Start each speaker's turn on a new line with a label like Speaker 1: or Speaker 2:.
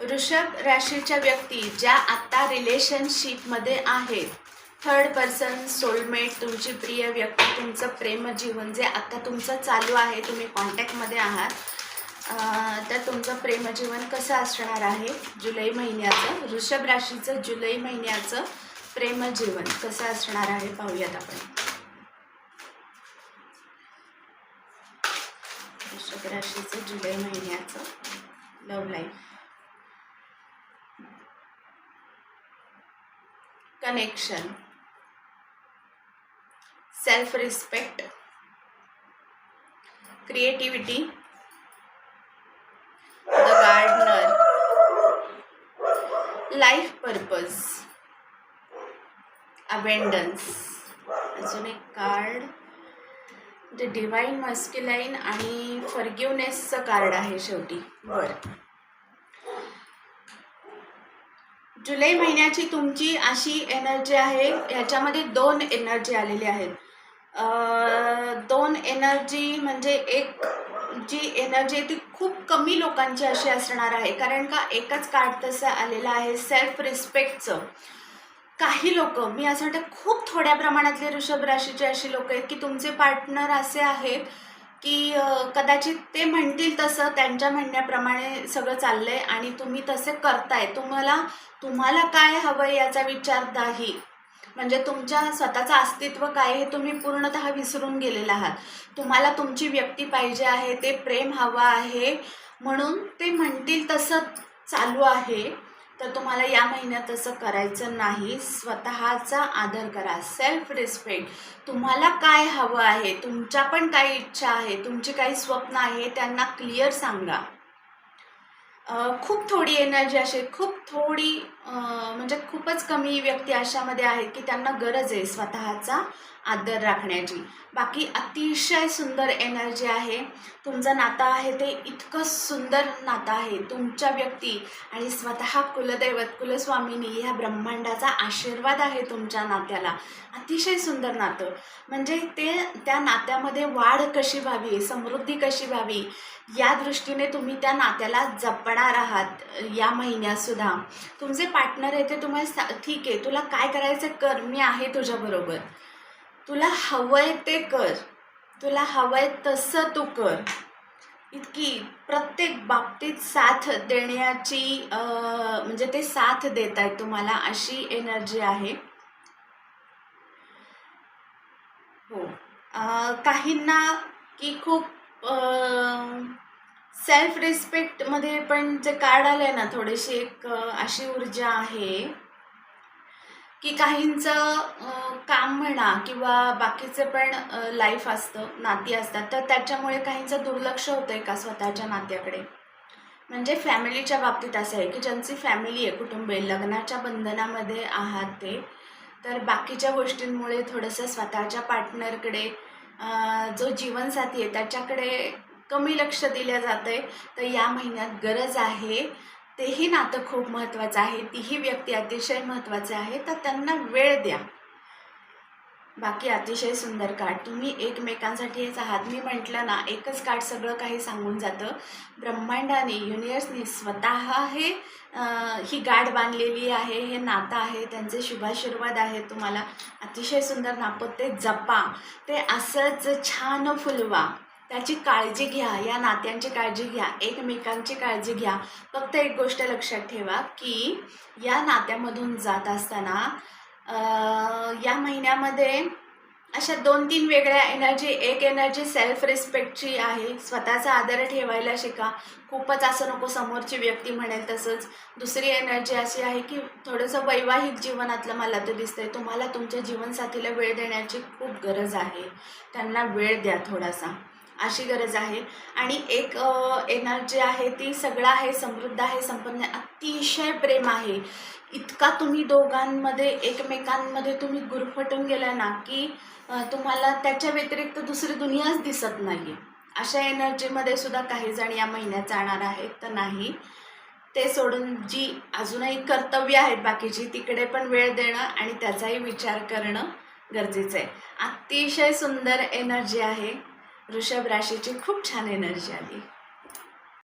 Speaker 1: वृषभ राशीच्या व्यक्ती ज्या आत्ता रिलेशनशिपमध्ये आहेत. थर्ड पर्सन सोलमेट तुमची प्रिय व्यक्ती तुमचं प्रेमजीवन जे आत्ता तुमचं चालू आहे तुम्ही कॉन्टॅक्टमध्ये आहात. तर तुमचं प्रेमजीवन कसं असणार आहे? जुलै महिन्याचं वृषभ राशीचं जुलै महिन्याचं प्रेमजीवन कसं असणार आहे? पाहूयात आपण. वृषभ राशीचं जुलै महिन्याचं love life connection self respect creativity the gardener life purpose abundance. अजून एक कार्ड जे डिवाईन मस्क्युलाईन आणि फर्ग्युनेसचं कार्ड आहे शेवटी. बरं. जुलै महिन्याची तुमची अशी एनर्जी आहे ह्याच्यामध्ये दोन एनर्जी आलेली आहेत. दोन एनर्जी म्हणजे एक जी एनर्जी आहे ती खूप कमी लोकांची अशी असणार आहे कारण का एकच कार्ड तसं आलेलं आहे सेल्फ रिस्पेक्टचं काही लोक मी असं वाटतं खूप थोड्या प्रमाणातले ऋषभ राशीचे अशी लोक आहेत की तुमचे पार्टनर असे आहेत की कदाचित ते म्हणतील तसं त्यांच्या म्हणण्याप्रमाणे सगळं चाललं आहे आणि तुम्ही तसे करताय. तुम्हाला तुम्हाला काय हवं याचा विचार नाही. म्हणजे तुमच्या स्वतःचं अस्तित्व काय हे तुम्ही पूर्णतः विसरून गेलेला आहात. तुम्हाला तुमची व्यक्ती पाहिजे आहे ते प्रेम हवं आहे म्हणून ते म्हणतील तसं चालू आहे. तर तुम्हाला या महिन्यात तसं करायचं नाही. स्वतःचा आदर करा. सेल्फ रिस्पेक्ट तुम्हाला काय हवं आहे? तुमच्या पण काही इच्छा आहे. तुमची काही स्वप्न आहे त्यांना क्लिअर सांगा. खूप थोडी एनर्जी अशी खूप थोडी म्हणजे खूपच कमी व्यक्ती अशामध्ये आहेत की त्यांना गरज आहे स्वतःचा आदर राखण्याची. बाकी अतिशय सुंदर एनर्जी आहे. तुमचं नातं आहे ते इतकं सुंदर नातं आहे. तुमच्या व्यक्ती आणि स्वतः कुलदैवत कुलस्वामिनी ह्या ब्रह्मांडाचा आशीर्वाद आहे तुमच्या नात्याला. अतिशय सुंदर नातं. म्हणजे ते त्या नात्यामध्ये वाढ कशी व्हावी समृद्धी कशी व्हावी या दृष्टीने तुम्ही त्या नात्याला जपणार आहात या महिन्यात सुद्धा. तुमचे पार्टनर आहे ते तुम्हाला ठीक आहे तुला काय करायचं कर मी आहे तुझ्याबरोबर तुला हवंय ते कर. तुला हवंय तसं तू कर. इतकी प्रत्येक बाबतीत साथ देण्याची म्हणजे ते साथ देत आहेत तुम्हाला अशी एनर्जी आहे. हो. काहींना की खूप सेल्फ रिस्पेक्टमध्ये पण जे कार्ड आलं आहे ना थोडीशी एक अशी ऊर्जा आहे. की काहींचं काम म्हणा किंवा बाकीचं पण लाईफ असतं नाती असतात तर त्याच्यामुळे काहींचं दुर्लक्ष होतं आहे का स्वतःच्या नात्याकडे. म्हणजे फॅमिलीच्या बाबतीत असं आहे की ज्यांची फॅमिली आहे कुटुंब आहे लग्नाच्या बंधनामध्ये आहात ते तर बाकीच्या गोष्टींमुळे थोडंसं स्वतःच्या पार्टनरकडे जो जीवनसाथी आहे त्याच्याकडे कमी लक्ष दिलं जातं आहे तर या महिन्यात गरज आहे तेही नातं खूप महत्त्वाचं आहे तीही व्यक्ती अतिशय महत्त्वाचे आहे तर त्यांना वेळ द्या. बाकी अतिशय सुंदर कार्ड तुम्ही एकमेकांसाठी एकमेकांसाठीच आहात मी म्हटलं ना एकच कार्ड सगळं काही सांगून जातं. ब्रह्मांडाने युनिवर्सने स्वतः हे ही गाठ बांधलेली आहे हे नातं आहे त्यांचे शुभाशीर्वाद आहे तुम्हाला अतिशय सुंदर नातं ते जपा. ते असंच छान फुलवा. त्याची काळजी घ्या या नात्यांची काळजी घ्या एकमेकांची काळजी घ्या. फक्त एक गोष्ट लक्षात ठेवा की या नात्यामधून जात असताना या महिन्यामध्ये अशा दोन तीन वेगळ्या एनर्जी एक एनर्जी सेल्फ रिस्पेक्टची आहे. स्वतःचा आदर ठेवायला शिका. खूपच असं नको समोरची व्यक्ती म्हणेल तसंच. दुसरी एनर्जी अशी आहे की थोडंसं वैवाहिक जीवनातलं मला तर दिसतंय. तुम्हाला तुमच्या जीवनसाथीला वेळ देण्याची खूप गरज आहे. त्यांना वेळ द्या थोडासा. अशी गरज आहे. आणि एक एनर्जी आहे ती सगळं आहे समृद्ध आहे संपन्न अतिशय प्रेम आहे. इतका तुम्ही दोघांमध्ये एकमेकांमध्ये तुम्ही गुरफटून गेला ना की तुम्हाला त्याच्या व्यतिरिक्त दुसरी दुनियाच दिसत नाही अशा एनर्जीमध्ये सुद्धा काही जण या महिन्यात जाणार आहेत तर नाही. ते सोडून जी अजूनही कर्तव्य आहेत बाकीची तिकडे पण वेळ देणं आणि त्याचाही विचार करणं गरजेचं आहे. अतिशय सुंदर एनर्जी आहे. वृषभ राशीची खूप छान एनर्जी आली.